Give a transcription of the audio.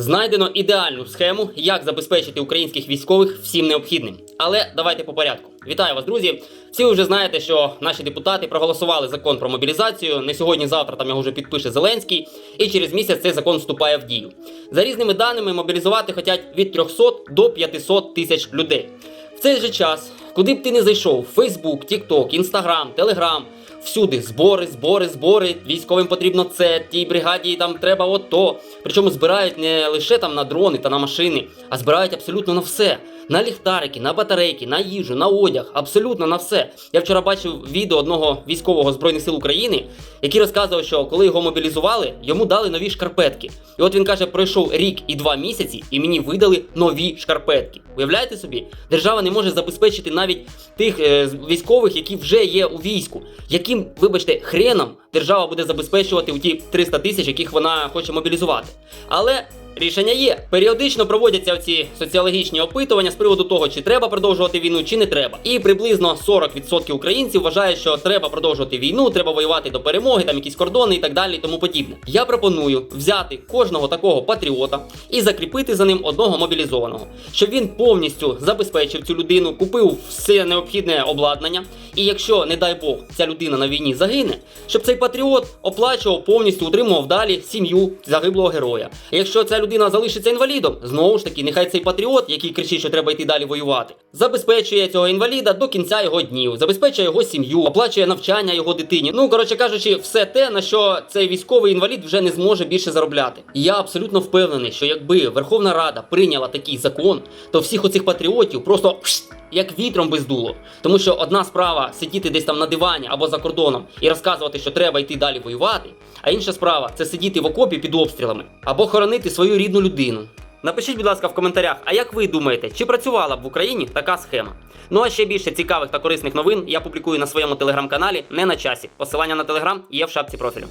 Знайдено ідеальну схему, як забезпечити українських військових всім необхідним. Але давайте по порядку. Вітаю вас, друзі. Всі ви вже знаєте, що наші депутати проголосували закон про мобілізацію. Не сьогодні-завтра там його вже підпише Зеленський, і через місяць цей закон вступає в дію. За різними даними, мобілізувати хочуть від 300 до 500 тисяч людей. В цей же час, куди б ти не зайшов, Фейсбук, Тікток, Інстаграм, Телеграм. Всюди збори, збори, збори. Військовим потрібно це, тій бригаді там треба ото. Причому збирають не лише там на дрони та на машини, а збирають абсолютно на все. На ліхтарики, на батарейки, на їжу, на одяг, абсолютно на все. Я вчора бачив відео одного військового збройних сил України, який розказував, що коли його мобілізували, йому дали нові шкарпетки. І от він каже, пройшов рік і два місяці, і мені видали нові шкарпетки. Уявляєте собі, держава не може забезпечити навіть тих е, військових, які вже є у війську. Яким, вибачте, хреном держава буде забезпечувати у ті 300 тисяч, яких вона хоче мобілізувати. Але рішення є. Періодично проводяться ці соціологічні опитування з приводу того, чи треба продовжувати війну, чи не треба. І приблизно 40% українців вважають, що треба продовжувати війну, треба воювати до перемоги, там якісь кордони і так далі, і тому подібне. Я пропоную взяти кожного такого патріота і закріпити за ним одного мобілізованого, щоб він повністю забезпечив цю людину, купив все необхідне обладнання. І якщо, не дай Бог, ця людина на війні загине, щоб цей патріот оплачував повністю, утримував далі сім'ю загиблого героя. Якщо ця людина залишиться інвалідом, знову ж таки, нехай цей патріот, який кричить, що треба йти далі воювати, забезпечує цього інваліда до кінця його днів, забезпечує його сім'ю, оплачує навчання його дитині. Ну коротше кажучи, все те, на що цей військовий інвалід вже не зможе більше заробляти. І я абсолютно впевнений, що якби Верховна Рада прийняла такий закон, то всіх оцих патріотів просто як вітром би здуло. Тому що одна справа сидіти десь там на дивані або за кордоном і розказувати, що треба йти далі воювати, а інша справа це сидіти в окопі під обстрілами або хоронити свою рідну людину. Напишіть, будь ласка, в коментарях, а як ви думаєте, чи працювала б в Україні така схема? Ну а ще більше цікавих та корисних новин я публікую на своєму телеграм-каналі не на часі. Посилання на телеграм є в шапці профілю.